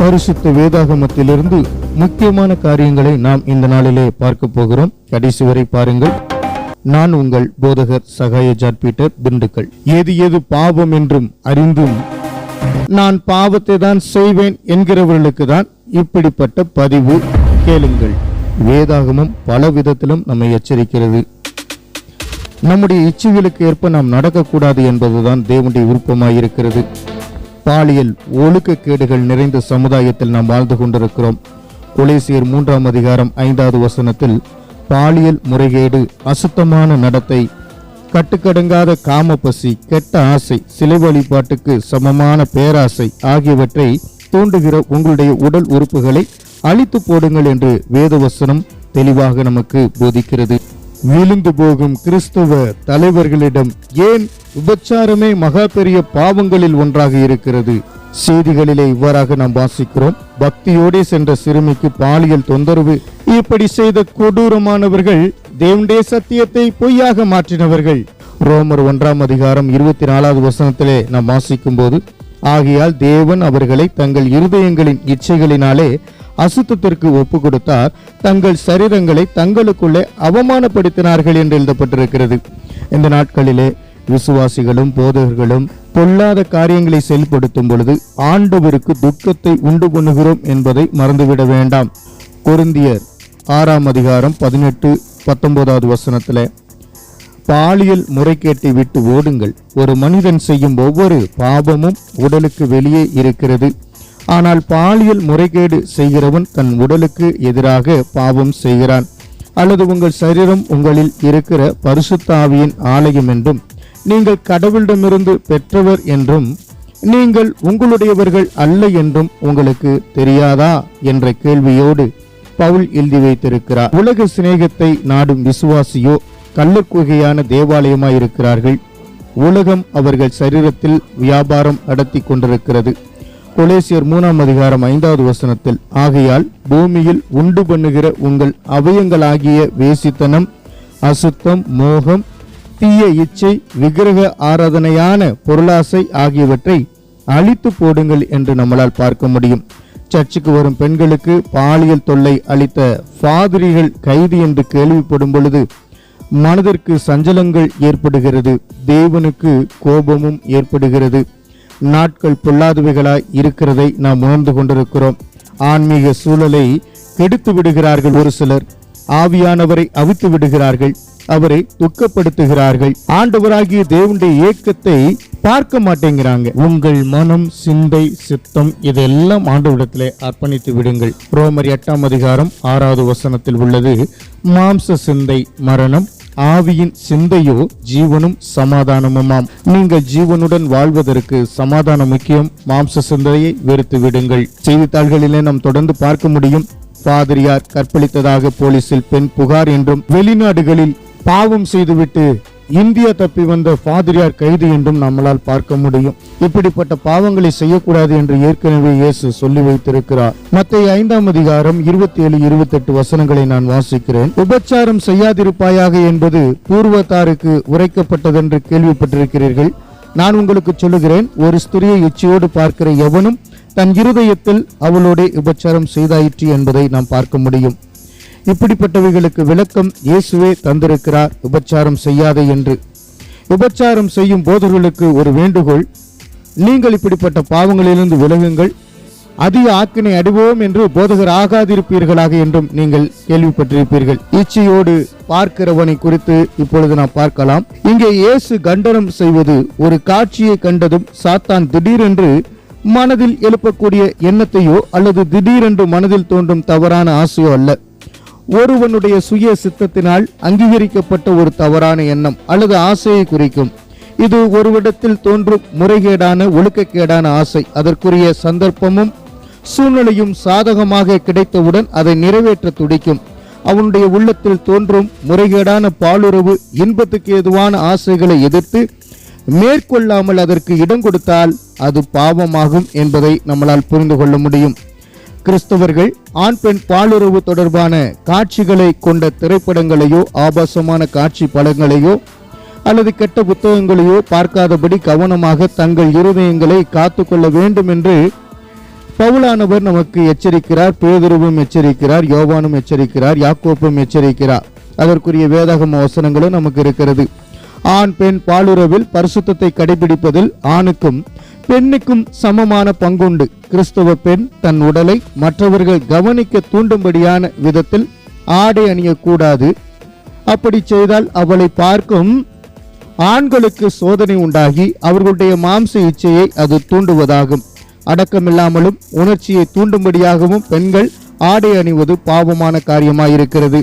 பரிசுத்த வேதாகமத்திலிருந்து முக்கியமான காரியங்களை நாம் இந்த நாளிலே பார்க்க போகிறோம். கடைசி வரை பாருங்கள். நான் உங்கள் போதகர் சகாய ஜாட் பீட்டர் திண்டுக்கல். ஏது ஏது பாவம் என்றும் அறிந்தும் நான் பாவத்தை தான் செய்வேன் என்கிறவர்களுக்கு தான் இப்படிப்பட்ட பதிவு கேளுங்கள். வேதாகமம் பல விதத்திலும் நம்மை எச்சரிக்கிறது. நம்முடைய இச்சைகளுக்கு ஏற்ப நாம் நடக்கக்கூடாது என்பதுதான் தேவனுடைய விருப்பமாயிருக்கிறது. பாலியல் ஒழுக்கக்கேடுகள் நிறைந்த சமுதாயத்தில் நாம் வாழ்ந்து கொண்டிருக்கிறோம். கொலேசியர் மூன்றாம் அதிகாரம் ஐந்தாவது வசனத்தில் பாலியல் முறைகேடு அசுத்தமான நடத்தை கட்டுக்கடங்காத காமப்பசி கெட்ட ஆசை சிலை வழிபாட்டுக்கு சமமான பேராசை ஆகியவற்றை தூண்டுகிற உங்களுடைய உடல் உறுப்புகளை அழித்து போடுங்கள் என்று வேதவசனம் தெளிவாக நமக்கு போதிக்கிறது. விழுந்து போகும் கிறிஸ்தவ தலைவர்களிடம் ஏன் விபச்சாரமே மகா பெரிய பாவங்களில் ஒன்றாக இருக்கிறது? செய்திகளிலே இவ்வாறாக நாம் வாசிக்கிறோம். பக்தியோடே சென்ற சிறுமிக்கு பாலியல் தொந்தரவு. இப்படி செய்த கொடூரமானவர்கள் தேவனுடைய சத்தியத்தை பொய்யாக மாற்றினவர்கள். ரோமர் ஒன்றாம் அதிகாரம் இருபத்தி நாலாவது வசனத்திலே நாம் வாசிக்கும் போது ஆகையால் தேவன் அவர்களை தங்கள் இருதயங்களின் இச்சைகளினாலே அசுத்தத்திற்கு ஒப்பு கொடுத்தார் தங்கள் சரீரங்களை தங்களுக்குள்ளே அவமானப்படுத்தினார்கள் என்று எழுதப்பட்டிருக்கிறது. இந்த நாட்களிலே விசுவாசிகளும் போதகர்களும் பொல்லாத காரியங்களை செயல்படுத்தும் பொழுது ஆண்டவருக்கு துக்கத்தை உண்டு பண்ணுகிறோம் என்பதை மறந்துவிட வேண்டாம். கொருந்தியர் ஆறாம் அதிகாரம் பதினெட்டு பத்தொன்பதாவது வசனத்தில் பாலியல் முறைகேட்டை விட்டு ஓடுங்கள். ஒரு மனிதன் செய்யும் ஒவ்வொரு பாபமும் உடலுக்கு வெளியே இருக்கிறது. ஆனால் பாலியல் முறைகேடு செய்கிறவன் தன் உடலுக்கு எதிராக பாவம் செய்கிறான். அல்லது உங்கள் சரீரம் உங்களில் இருக்கிற பரிசுத்தாவியின் ஆலயம் என்றும் நீங்கள் கடவுளிடமிருந்து பெற்றவர் என்றும் நீங்கள் உங்களுடையவர்கள் அல்ல என்றும் உங்களுக்கு தெரியாதா என்ற கேள்வியோடு பவுல் எழுதி வைத்திருக்கிறார். உலக சிநேகத்தை நாடும் விசுவாசியோ கள்ளக்குகையான தேவாலயமாய் இருக்கிறார்கள் உலகம் அவர்கள் சரீரத்தில் வியாபாரம் நடத்தி கொண்டிருக்கிறது. கொலேசியர் மூணாம் அதிகாரம் ஐந்தாவது வசனத்தில் ஆகையால் பூமியில் உண்டு பண்ணுகிற உங்கள் அவயங்களாகிய வேசித்தனம் அசுத்தம் மோகம் தீய இச்சை விக்கிரக ஆராதனையான பொருளாசை ஆகியவற்றை அழித்து போடுங்கள் என்று நம்மளால் பார்க்க முடியும். சர்ச்சுக்கு வரும் பெண்களுக்கு பாலியல் தொல்லை அளித்த பாதிரிகள் கைது என்று கேள்விப்படும் பொழுது மனதிற்கு சஞ்சலங்கள் ஏற்படுகிறது தேவனுக்கு கோபமும் ஏற்படுகிறது. நாட்கள் பொல்லாதவைகளாய் இருக்கிறதை நாம் உணர்ந்து கொண்டிருக்கிறோம். ஆன்மீக சூழலை கெடுத்து விடுகிறார்கள் ஒரு சிலர். ஆவியானவரை அவித்து விடுகிறார்கள் அவரை துக்கப்படுத்துகிறார்கள். ஆண்டவராகிய தேவனுடைய இயக்கத்தை பார்க்க மாட்டேங்கிறாங்க. உங்கள் மனம் சிந்தை சித்தம் இதெல்லாம் ஆண்டவரிடத்தில் அர்ப்பணித்து விடுங்கள். ரோமர் எட்டாம் அதிகாரம் ஆறாவது வசனத்தில் உள்ளது மாம்ச சிந்தை மரணம் ஆவியின் சிந்தையோ ஜீவனும் சமாதானமுமாம். நீங்கள் ஜீவனுடன் வாழ்வதற்கு சமாதானம் முக்கியம். மாம்ச சிந்தையை வெறுத்து விடுங்கள். செய்தித்தாள்களிலே நாம் தொடர்ந்து பார்க்க முடியும். பாதிரியார் கற்பழித்ததாக போலீசில் பெண் புகார் என்றும் வெளிநாடுகளில் பாவம் செய்துவிட்டு இந்தியா தப்பி வந்த பாதிரியார் கைது என்றும் நம்மளால் பார்க்க முடியும். இப்படிப்பட்ட பாவங்களை செய்யக்கூடாது என்று ஏற்கனவே இயேசு சொல்லி வைத்திருக்கிறார். மத்திய ஐந்தாம் அதிகாரம் இருபத்தி ஏழு இருபத்தி எட்டு வசனங்களை நான் வாசிக்கிறேன். உபச்சாரம் செய்யாதிருப்பாயாக என்பது பூர்வத்தாருக்கு உரைக்கப்பட்டதென்று கேள்விப்பட்டிருக்கிறீர்கள். நான் உங்களுக்கு சொல்லுகிறேன் ஒரு ஸ்திரியை இச்சையோடு பார்க்கிற எவனும் தன் இருதயத்தில் அவளோட உபச்சாரம் செய்தாயிற்று என்பதை நாம் பார்க்க முடியும். இப்படிப்பட்டவைகளுக்கு விளக்கம் இயேசுவே தந்திருக்கிறார். உபச்சாரம் செய்யாதே என்று. உபச்சாரம் செய்யும் போதர்களுக்கு ஒரு வேண்டுகோள் நீங்கள் இப்படிப்பட்ட பாவங்களிலிருந்து விலகுங்கள். அதிக ஆக்கினை அடைவோம் என்று போதகர் ஆகாதிருப்பீர்களாக என்றும் நீங்கள் கேள்விப்பட்டிருப்பீர்கள். இச்சையோடு பார்க்கிறவனை குறித்து இப்பொழுது நாம் பார்க்கலாம். இங்கே இயேசு கண்டனம் செய்வது ஒரு காட்சியை கண்டதும் சாத்தான் திடீரென்று மனதில் எழுப்பக்கூடிய எண்ணத்தையோ அல்லது திடீரென்று மனதில் தோன்றும் தவறான ஆசையோ அல்ல. ஒருவனுடைய சுய சித்தத்தினால் அங்கீகரிக்கப்பட்ட ஒரு தவறான எண்ணம் அல்லது ஆசையை குறிக்கும். இது ஒருவிடத்தில் தோன்றும் முறைகேடான ஒழுக்கக்கேடான ஆசை. அதற்குரிய சந்தர்ப்பமும் சூழ்நிலையும் சாதகமாக கிடைத்தவுடன் அதை நிறைவேற்ற துடிக்கும். அவனுடைய உள்ளத்தில் தோன்றும் முறைகேடான பாலுறவு இன்பத்துக்கு ஏதுவான ஆசைகளை எதிர்த்து மேற்கொள்ளாமல் அதற்கு இடம் கொடுத்தால் அது பாவமாகும் என்பதை நம்மளால் புரிந்து கொள்ள முடியும். கிறிஸ்தவர்கள் ஆண் பெண் பாலுறவு தொடர்பான காட்சிகளை கொண்ட திரைப்படங்களையோ ஆபாசமான காட்சி படங்களையோ அல்லது கெட்ட புத்தகங்களையோ பார்க்காதபடி கவனமாக தங்கள் இருதயங்களை காத்துக்கொள்ள வேண்டும் என்று பவுலானவர் நமக்கு எச்சரிக்கிறார் பேதுருவும் எச்சரிக்கிறார் யோவானும் எச்சரிக்கிறார் யாக்கோப்பும் எச்சரிக்கிறார். அதற்குரிய வேதகம வசனங்களும் நமக்கு இருக்கிறது. ஆண் பெண் பாலுறவில் பரிசுத்தத்தை கடைபிடிப்பதில் ஆணுக்கும் பெண்ணுக்கும் சமமான பங்குண்டு. கிறிஸ்தவ பெண் தன் உடலை மற்றவர்கள் கவனிக்க தூண்டும்படியான விதத்தில் ஆடை அணியக்கூடாது. அப்படி செய்தால் அவளை பார்க்கும் ஆண்களுக்கு சோதனை உண்டாகி அவர்களுடைய மாம்ச இச்சையை அது தூண்டுவதாகும். அடக்கமில்லாமலும் உணர்ச்சியை தூண்டும்படியாகவும் பெண்கள் ஆடை அணிவது பாவமான காரியமாயிருக்கிறது.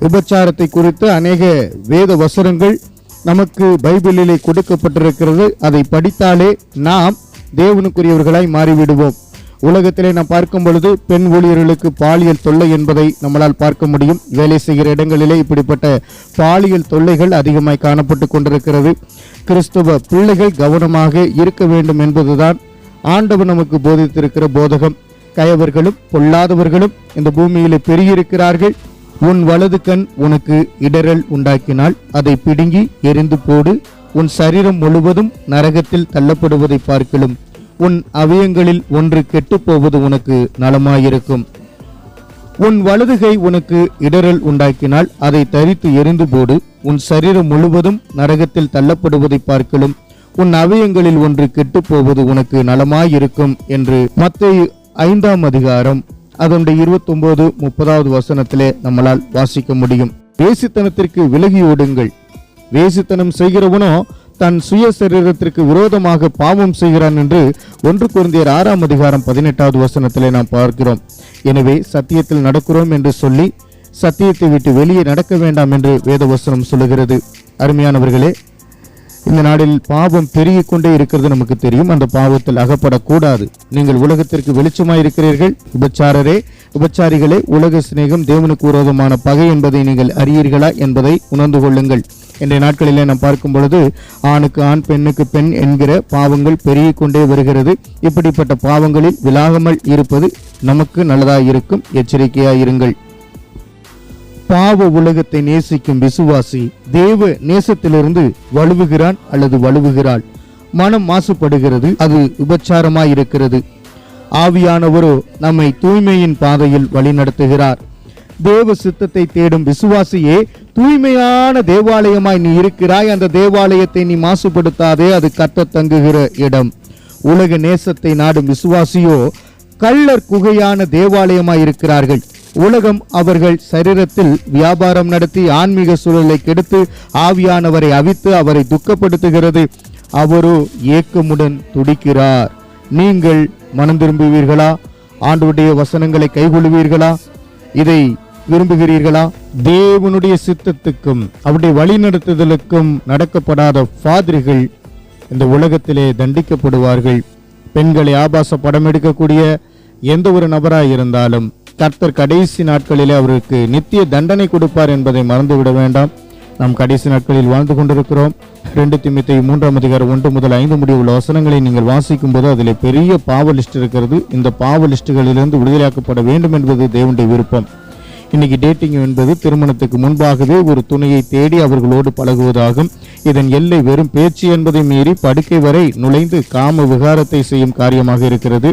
விபச்சாரத்தை குறித்து அநேக வேத வசனங்கள் நமக்கு பைபிளிலே கொடுக்கப்பட்டிருக்கிறது. அதை படித்தாலே நாம் தேவனுக்குரியவர்களாய் மாறிவிடுவோம். உலகத்திலே நாம் பார்க்கும் பொழுது பெண் ஊழியர்களுக்கு பாலியல் தொல்லை என்பதை நம்மளால் பார்க்க முடியும். வேலை செய்கிற இடங்களிலே இப்படிப்பட்ட பாலியல் தொல்லைகள் அதிகமாய் காணப்பட்டு கொண்டிருக்கிறது. கிறிஸ்துவ பிள்ளைகள் கவனமாக இருக்க வேண்டும் என்பதுதான் ஆண்டவர் நமக்கு போதித்திருக்கிற போதகம். கயவர்களும் பொல்லாதவர்களும் இந்த பூமியிலே பெருகியிருக்கிறார்கள். உன் வலது கண் உனக்கு இடரல் உண்டாக்கினால் அதை பிடுங்கி எரிந்து போடு. உன் சரீரம் முழுவதும் நரகத்தில் தள்ளப்படுவதை பார்க்கலும். உன் அவயங்களில் ஒன்று கெட்டுப் போவது உனக்கு நலமாயிருக்கும். உன் வலதுகை உனக்கு இடரல் உண்டாக்கினால் அதை தரித்து எரிந்து போடு. உன் சரீரம் முழுவதும் நரகத்தில் தள்ளப்படுவதை பார்க்கலும். உன் அவயங்களில் ஒன்று கெட்டுப் போவது உனக்கு நலமாயிருக்கும் என்று மத்திய ஐந்தாம் அதிகாரம் அதனுடைய இருபத்தொன்பது முப்பதாவது வசனத்திலே நம்மளால் வாசிக்க முடியும். வேசித்தனத்திற்கு விலகி ஓடுங்கள். வேசித்தனம் செய்கிறவனோ தன் சுய சரீரத்திற்கு விரோதமாக பாவம் செய்கிறான் என்று ஒன்று குருந்தியர் ஆறாம் அதிகாரம் பதினெட்டாவது வசனத்திலே நாம் பார்க்கிறோம். எனவே சத்தியத்தில் நடக்கிறோம் என்று சொல்லி சத்தியத்தை விட்டு வெளியே நடக்க வேண்டாம் என்று வேதவசனம் சொல்லுகிறது. அருமையானவர்களே இந்த நாளில் பாவம் பெருகிக் கொண்டே இருக்கிறது நமக்கு தெரியும். அந்த பாவத்தில் அகப்படக்கூடாது. நீங்கள் உலகத்திற்கு வெளிச்சமாய் இருக்கிறீர்கள். உபச்சாரரே உபச்சாரிகளே உலக சிநேகம் தேவனுக்கு விரோதமான பகை என்பதை நீங்கள் அறியீர்களா என்பதை உணர்ந்து கொள்ளுங்கள். இன்றைய நாட்களிலே நாம் பார்க்கும் பொழுது ஆணுக்கு ஆண் பெண்ணுக்கு பெண் என்கிற பாவங்கள் பெருகிக் கொண்டே வருகிறது. இப்படிப்பட்ட பாவங்களில் விலாகமல் இருப்பது நமக்கு நல்லதாக இருக்கும் எச்சரிக்கையாக இருங்கள் பாவ உலகத்தை நேசிக்கும் விசுவாசி தேவ நேசத்திலிருந்து வலுவுகிறான் அல்லது வலுவுகிறாள். மனம் மாசுபடுகிறது அது விபச்சாரமாய் இருக்கிறது ஆவியானவரோ நம்மை தூய்மையின் பாதையில் வழிநடத்துகிறார். தேவ சித்தத்தை தேடும் விசுவாசியே தூய்மையான தேவாலயமாய் நீ இருக்கிறாய் அந்த தேவாலயத்தை நீ மாசுபடுத்தாதே அது கத்த தங்குகிற இடம். உலக நேசத்தை நாடும் விசுவாசியோ கள்ளர் குகையான தேவாலயமாய் இருக்கிறார்கள் உலகம் அவர்கள் சரீரத்தில் வியாபாரம் நடத்தி ஆன்மீக சூழலை கெடுத்து ஆவியானவரை அவித்து அவரை துக்கப்படுத்துகிறது. அவரோ ஏக்கமுடன் துடிக்கிறார். நீங்கள் மனம் திரும்புவீர்களா? ஆண்டுடைய வசனங்களை கைகொள்வீர்களா இதை விரும்புகிறீர்களா? தேவனுடைய சித்தத்துக்கும் அவருடைய வழிநடத்துதலுக்கும் நடக்கப்படாத ஃபாதிரிகள் இந்த உலகத்திலே தண்டிக்கப்படுவார்கள். பெண்களை ஆபாச படம் எடுக்கக்கூடிய எந்த ஒரு நபராக இருந்தாலும் கர்த்தர் கடைசி நாட்களிலே அவருக்கு நித்திய தண்டனை கொடுப்பார் என்பதை மறந்துவிட வேண்டாம். நாம் கடைசி நாட்களில் வாழ்ந்து கொண்டிருக்கிறோம். ரெண்டு திமித்தை மூன்றாம் அதிகாரம் ஒன்று முதல் ஐந்து முடி உள்ள வசனங்களை நீங்கள் வாசிக்கும் போது அதில் பெரிய பாவ லிஸ்ட் இருக்கிறது. இந்த பாவ லிஸ்ட்டுகளிலிருந்து விடுதலையாக்கப்பட வேண்டும் என்பது தேவனுடைய விருப்பம். இன்னைக்கு டேட்டிங் என்பது திருமணத்துக்கு முன்பாகவே ஒரு துணையை தேடி அவர்களோடு பழகுவதாகும். இதன் எல்லை வெறும் பேச்சு என்பதை மீறி படுக்கை வரை நுழைந்து காம விகாரத்தை செய்யும் காரியமாக இருக்கிறது.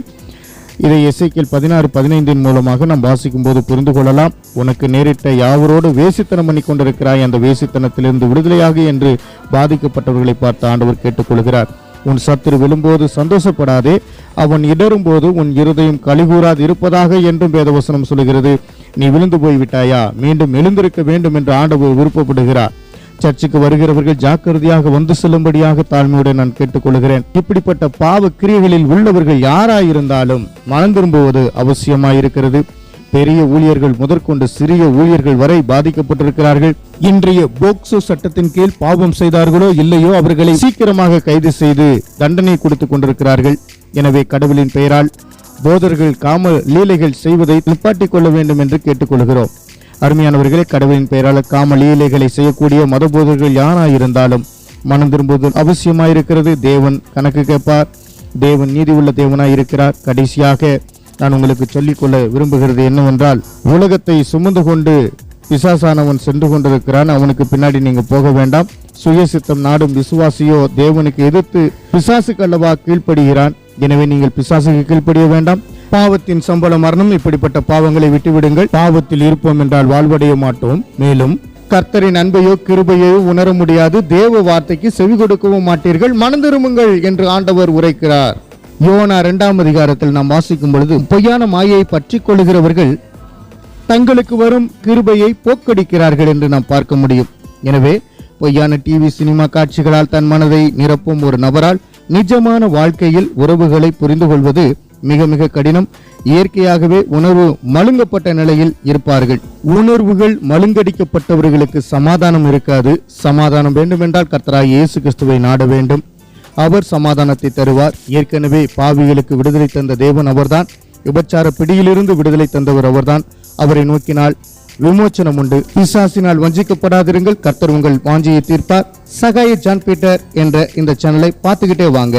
இதை எஸ்ஐக்கியல் பதினாறு பதினைந்தின் மூலமாக நாம் வாசிக்கும் போது புரிந்து கொள்ளலாம். உனக்கு நேரிட்ட யாவரோடு வேசித்தனம் பண்ணி கொண்டிருக்கிறாய். அந்த வேசித்தனத்திலிருந்து விடுதலையாக என்று பாதிக்கப்பட்டவர்களை பார்த்து ஆண்டவர் கேட்டுக்கொள்கிறார். உன் சத்துரு விழும்போது சந்தோஷப்படாதே. அவன் இடரும்போது உன் இருதயம் கழிகூறாது இருப்பதாக என்றும் வேதவசனம் சொல்கிறது நீ விழுந்து போய் விட்டாயா மீண்டும் எழுந்திருக்க வேண்டும் என்று ஆண்டவர் விருப்பப்படுகிறார். சர்ச்சுக்கு வருகிறவர்கள் ஜாக்கிரதையாக வந்து செல்லும்படியாக தாழ்மையுடன் நான் கேட்டுக்கொள்கிறேன். இப்படிப்பட்ட பாவ கிரியைகளில் உள்ளவர்கள் யாராயிருந்தாலும் மனம் திரும்புவது அவசியமாயிருக்கிறது. பெரிய ஊழியர்கள் முதற்கொண்டு சிறிய ஊழியர்கள் வரை பாதிக்கப்பட்டிருக்கிறார்கள். இன்றைய போக்சோ சட்டத்தின் கீழ் பாவம் செய்தார்களோ இல்லையோ அவர்களை சீக்கிரமாக கைது செய்து தண்டனை கொடுத்து கொண்டிருக்கிறார்கள். எனவே கடவுளின் பெயரால் போதர்கள் காம லீலைகள் செய்வதை நிப்பாட்டிக் கொள்ள வேண்டும் என்று கேட்டுக்கொள்கிறோம். அருமையானவர்களே கடவுளின் பெயரால் காம லீலைகளை செய்யக்கூடிய மதபோதர்கள் யாராயிருந்தாலும் மனம் திரும்புவது அவசியமாயிருக்கிறது. தேவன் கணக்கு கேட்பார். தேவன் நீதி உள்ள தேவனாய் இருக்கிறார் கடைசியாக நான் உங்களுக்கு சொல்லிக்கொள்ள விரும்புகிறது என்னவென்றால் உலகத்தை சுமந்து கொண்டு பிசாசானவன் சென்று கொண்டிருக்கிறான். அவனுக்கு பின்னாடி நீங்க போக வேண்டாம். சுயசித்தம் நாடும் விசுவாசியோ தேவனுக்கு எதிர்த்து பிசாசுக்கு அல்லவா கீழ்ப்படுகிறான். எனவே நீங்கள் பிசாசுக்கு கீழ்ப்படிய வேண்டாம். பாவத்தின் சம்பள மரணம் இப்படிப்பட்ட பாவங்களை விட்டுவிடுங்கள். பாவத்தில் இருப்போம் என்றால் வாழ்வடைய மாட்டோம். மேலும் கர்த்தரின் அன்பையோ கிருபையோ உணர முடியாது. தேவ வார்த்தைக்கு செவி கொடுக்கவும் மாட்டீர்கள். மனந்திருமுங்கள் என்று ஆண்டவர் உரைக்கிறார். யோனா இரண்டாம் அதிகாரத்தில் நாம் வாசிக்கும் பொழுது பொய்யான மாயை பற்றி கொள்ளுகிறவர்கள் தங்களுக்கு வரும் கிருபையை போக்கடிக்கிறார்கள் என்று நாம் பார்க்க முடியும். எனவே பொய்யான டிவி சினிமா காட்சிகளால் தன் மனதை நிரப்பும் ஒரு நபரால் நிஜமான வாழ்க்கையில் உறவுகளை புரிந்து கொள்வது மிக மிக கடினம். இயற்கையாகவே உணர்வு மழுங்கப்பட்ட நிலையில் இருப்பார்கள். உணர்வுகள் மழுங்கடிக்கப்பட்டவர்களுக்கு சமாதானம் இருக்காது. சமாதானம் வேண்டுமென்றால் கர்த்தராய் இயேசு கிறிஸ்துவை நாட வேண்டும். அவர் சமாதானத்தை தருவார். ஏற்கனவே பாவிகளுக்கு விடுதலை தந்த தேவன் அவர்தான். விபச்சார பிடியிலிருந்து விடுதலை தந்தவர் அவர்தான். அவரை நோக்கினால் விமோச்சனம் உண்டு. பிசாசினால் வஞ்சிக்கப்படாதிருங்கள். கர்த்தர் உங்கள் வாஞ்சியை தீர்ப்பார். சகாய ஜான் பீட்டர் என்ற இந்த சேனலை பார்த்துக்கிட்டே வாங்க.